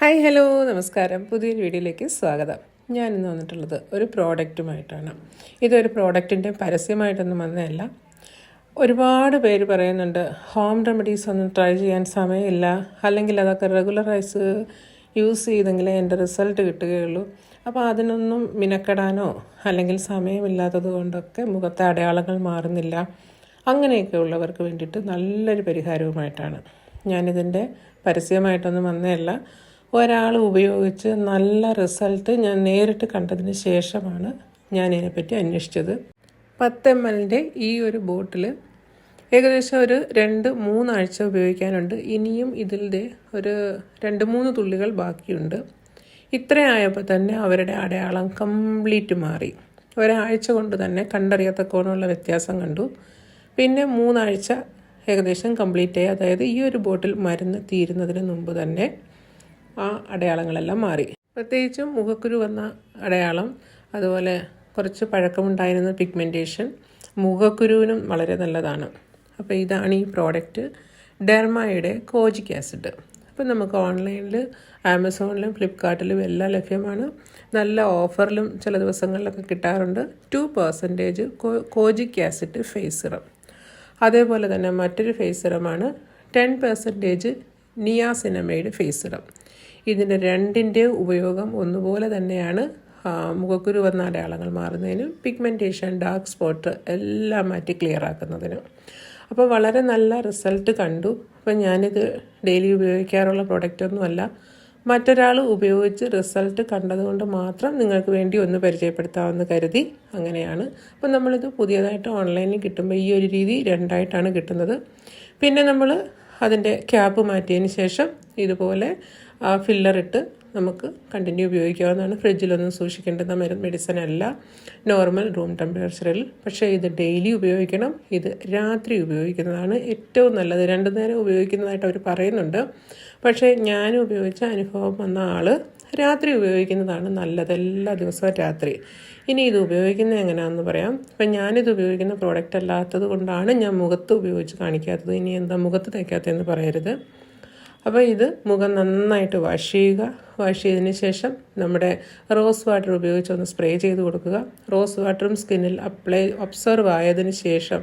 Hi hello നമസ്കാരം. പുതിയൊരു വീഡിയോയിലേക്ക് സ്വാഗതം. ഞാൻ ഇന്ന് വന്നിട്ടുള്ളത് ഒരു പ്രോഡക്റ്റുമായിട്ടാണ്. ഇതൊരു പ്രോഡക്റ്റിന്റെ പരസ്യമായിട്ടൊന്നും വന്നതല്ല. ഒരുപാട് പേര് പറയുന്നുണ്ട് ഹോം റെമഡീസ് ഒന്നും ട്രൈ ചെയ്യാൻ സമയമില്ല. അല്ലെങ്കിൽ അതൊക്കെ റെഗുലറൈസ് യൂസ് ചെയ്തെങ്കിലേ എന്റെ റിസൾട്ട് കിട്ടുകയുള്ളൂ. അപ്പോൾ അതിനൊന്നും മിനക്കെടാനോ അല്ലെങ്കിൽ സമയമില്ലാത്തത് കൊണ്ടൊക്കെ മുഖത്തെ അടയാളങ്ങൾ മാറുന്നില്ല. അങ്ങനെയൊക്കെ ഉള്ളവർക്ക് വേണ്ടിയിട്ട് നല്ലൊരു പരിഹാരവുമായിട്ടാണ് ഞാനിതിന്റെ പരസ്യമായിട്ടൊന്നും വന്നതല്ല. ഒരാൾ ഉപയോഗിച്ച് നല്ല റിസൾട്ട് ഞാൻ നേരിട്ട് കണ്ടതിന് ശേഷമാണ് ഞാൻ ഇതിനെപ്പറ്റി അന്വേഷിച്ചത്. പത്ത് എം എല്ലിന്റെ ഈ ഒരു ബോട്ടിൽ ഏകദേശം ഒരു രണ്ട് മൂന്നാഴ്ച ഉപയോഗിക്കാനുണ്ട്. ഇനിയും ഇതിന്റെ ഒരു രണ്ട് മൂന്ന് തുള്ളികൾ ബാക്കിയുണ്ട്. ഇത്രയായപ്പോൾ തന്നെ അവരുടെ അടയാളം കംപ്ലീറ്റ് മാറി. ഒരാഴ്ച കൊണ്ട് തന്നെ കണ്ടറിയത്തക്കോണമുള്ള വ്യത്യാസം കണ്ടു. പിന്നെ മൂന്നാഴ്ച ഏകദേശം കംപ്ലീറ്റ് ആയി അതായത് ഈ ഒരു ബോട്ടിൽ മരുന്ന് തീരുന്നതിന് മുമ്പ് തന്നെ ആ അടയാളങ്ങളെല്ലാം മാറി. പ്രത്യേകിച്ചും മുഖക്കുരു വന്ന അടയാളം അതുപോലെ കുറച്ച് പഴക്കമുണ്ടായിരുന്ന പിഗ്മെന്റേഷൻ മുഖക്കുരുവിനും വളരെ നല്ലതാണ്. അപ്പോൾ ഇതാണ് ഈ പ്രോഡക്റ്റ് ഡെർമയുടെ കോജിക് ആസിഡ്. അപ്പം നമുക്ക് ഓൺലൈനിൽ ആമസോണിലും ഫ്ലിപ്കാർട്ടിലും എല്ലാം ലഭ്യമാണ്. നല്ല ഓഫറിലും ചില ദിവസങ്ങളിലൊക്കെ കിട്ടാറുണ്ട്. Two percentage kojic acid face serum. അതേപോലെ തന്നെ മറ്റൊരു face സിറമാണ് ten percentage niacinamide face serum. ഇതിന്റെ രണ്ടിന്റെ ഉപയോഗം ഒന്നുപോലെ തന്നെയാണ്. മുഖക്കുരു വന്ന അടയാളങ്ങൾ മാറുന്നതിനും പിഗ്മെന്റേഷൻ ഡാർക്ക് സ്പോട്ട് എല്ലാം മാറ്റി ക്ലിയർ ആക്കുന്നതിനും. അപ്പോൾ വളരെ നല്ല റിസൾട്ട് കണ്ടു. അപ്പോൾ ഞാനിത് ഡെയിലി ഉപയോഗിക്കാറുള്ള പ്രൊഡക്റ്റൊന്നുമല്ല മറ്റൊരാൾ ഉപയോഗിച്ച് റിസൾട്ട് കണ്ടതുകൊണ്ട് മാത്രം നിങ്ങൾക്ക് വേണ്ടി ഒന്ന് പരിചയപ്പെടുത്താമെന്ന് കരുതി അങ്ങനെയാണ്. അപ്പോൾ നമ്മളിത് പുതിയതായിട്ട് ഓൺലൈനിൽ കിട്ടുമ്പോൾ ഈ ഒരു രീതി രണ്ടായിട്ടാണ് കിട്ടുന്നത്. പിന്നെ നമ്മൾ അതിന്റെ ക്യാപ്പ് മാറ്റിയതിന് ശേഷം ഇതുപോലെ ഫില്ലറിട്ട് നമുക്ക് കണ്ടിന്യൂ ഉപയോഗിക്കാവുന്നതാണ്. ഫ്രിഡ്ജിലൊന്നും സൂക്ഷിക്കേണ്ടുന്ന മരുന്ന് മെഡിസിൻ അല്ല. നോർമൽ റൂം ടെമ്പറേച്ചറിൽ പക്ഷേ ഇത് ഡെയിലി ഉപയോഗിക്കണം. ഇത് രാത്രി ഉപയോഗിക്കുന്നതാണ് ഏറ്റവും നല്ലത്. രണ്ടു നേരം ഉപയോഗിക്കുന്നതായിട്ട് അവർ പറയുന്നുണ്ട്. പക്ഷേ ഞാൻ ഉപയോഗിച്ച അനുഭവം വന്ന ആൾ രാത്രി ഉപയോഗിക്കുന്നതാണ് നല്ലത്. എല്ലാ ദിവസവും രാത്രി. ഇനി ഇത് ഉപയോഗിക്കുന്നത് എങ്ങനെയാണെന്ന് പറയാം. ഇപ്പം ഞാനിത് ഉപയോഗിക്കുന്ന പ്രോഡക്റ്റ് അല്ലാത്തത് കൊണ്ടാണ് ഞാൻ മുഖത്ത് ഉപയോഗിച്ച് കാണിക്കാത്തത്. ഇനി എന്താ മുഖത്ത് തയ്ക്കാത്തതെന്ന് പറയരുത്. അപ്പോൾ ഇത് മുഖം നന്നായിട്ട് വാഷ് ചെയ്യുക. വാഷ് ചെയ്തതിന് ശേഷം നമ്മുടെ റോസ് വാട്ടർ ഉപയോഗിച്ച് ഒന്ന് സ്പ്രേ ചെയ്ത് കൊടുക്കുക. റോസ് വാട്ടറും സ്കിന്നിൽ അപ്ലൈ ഒബ്സർവ് ആയതിനു ശേഷം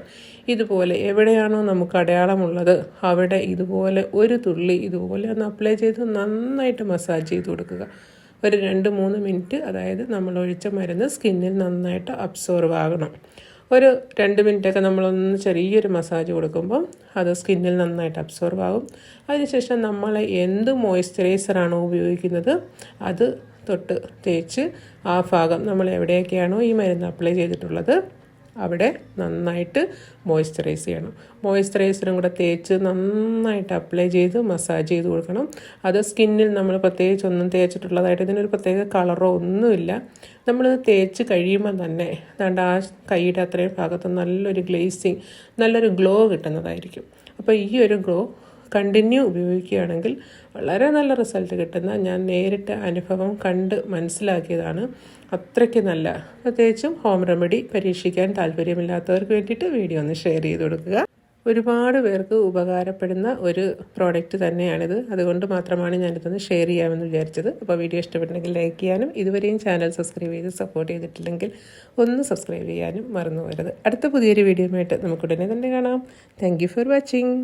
ഇതുപോലെ എവിടെയാണോ നമുക്ക് അടയാളമുള്ളത് അവിടെ ഇതുപോലെ ഒരു തുള്ളി ഇതുപോലെ ഒന്ന് അപ്ലൈ ചെയ്ത് നന്നായിട്ട് മസാജ് ചെയ്ത് കൊടുക്കുക. ഒരു രണ്ട് മൂന്ന് മിനിറ്റ് അതായത് നമ്മൾ ഒഴിച്ച മരുന്ന് സ്കിന്നിൽ നന്നായിട്ട് അബ്സോർവ് ആകണം. ഒരു രണ്ട് മിനിറ്റൊക്കെ നമ്മളൊന്ന് ചെറിയൊരു മസാജ് കൊടുക്കുമ്പോൾ അത് സ്കിന്നിൽ നന്നായിട്ട് അബ്സോർവ് ആകും. അതിനുശേഷം നമ്മൾ എന്ത് മോയ്സ്ചറൈസറാണോ ഉപയോഗിക്കുന്നത് അത് തൊട്ട് തേച്ച് ആ ഭാഗം നമ്മൾ എവിടെയൊക്കെയാണോ ഈ മരുന്ന് അപ്ലൈ ചെയ്തിട്ടുള്ളത് അവിടെ നന്നായിട്ട് മോയ്സ്ചറൈസ് ചെയ്യണം. മോയ്സ്ചറൈസറും കൂടെ തേച്ച് നന്നായിട്ട് അപ്ലൈ ചെയ്ത് മസാജ് ചെയ്ത് കൊടുക്കണം. അത് സ്കിന്നിൽ നമ്മൾ പ്രത്യേകിച്ച് ഒന്നും തേച്ചിട്ടുള്ളതായിട്ട് ഇതിനൊരു പ്രത്യേക കളറോ ഒന്നുമില്ല. നമ്മൾ തേച്ച് കഴിയുമ്പോൾ തന്നെ അതാണ്ട് ആ കൈയുടെ അത്രയും ഭാഗത്ത് നല്ലൊരു ഗ്ലേസിങ് നല്ലൊരു ഗ്ലോ കിട്ടുന്നതായിരിക്കും. അപ്പോൾ ഈ ഒരു ഗ്ലോ കണ്ടിന്യൂ ഉപയോഗിക്കുകയാണെങ്കിൽ വളരെ നല്ല റിസൾട്ട് കിട്ടുന്ന ഞാൻ നേരിട്ട് അനുഭവം കണ്ട് മനസ്സിലാക്കിയതാണ്. അത്രയ്ക്ക് നല്ല. പ്രത്യേകിച്ചും ഹോം റെമഡി പരീക്ഷിക്കാൻ താല്പര്യമില്ലാത്തവർക്ക് വേണ്ടിയിട്ട് വീഡിയോ ഒന്ന് ഷെയർ ചെയ്ത് കൊടുക്കുക. ഒരുപാട് പേർക്ക് ഉപകാരപ്പെടുന്ന ഒരു പ്രോഡക്റ്റ് തന്നെയാണിത്. അതുകൊണ്ട് മാത്രമാണ് ഞാനിതൊന്ന് ഷെയർ ചെയ്യാമെന്ന് വിചാരിച്ചത്. അപ്പോൾ വീഡിയോ ഇഷ്ടപ്പെട്ടെങ്കിൽ ലൈക്ക് ചെയ്യാനും ഇതുവരെയും ചാനൽ സബ്സ്ക്രൈബ് ചെയ്ത് സപ്പോർട്ട് ചെയ്തിട്ടില്ലെങ്കിൽ ഒന്ന് സബ്സ്ക്രൈബ് ചെയ്യാനും മറന്നു പോകരുത്. അടുത്ത പുതിയൊരു വീഡിയോയുമായിട്ട് നമുക്കുടനെ തന്നെ കാണാം. Thank for watching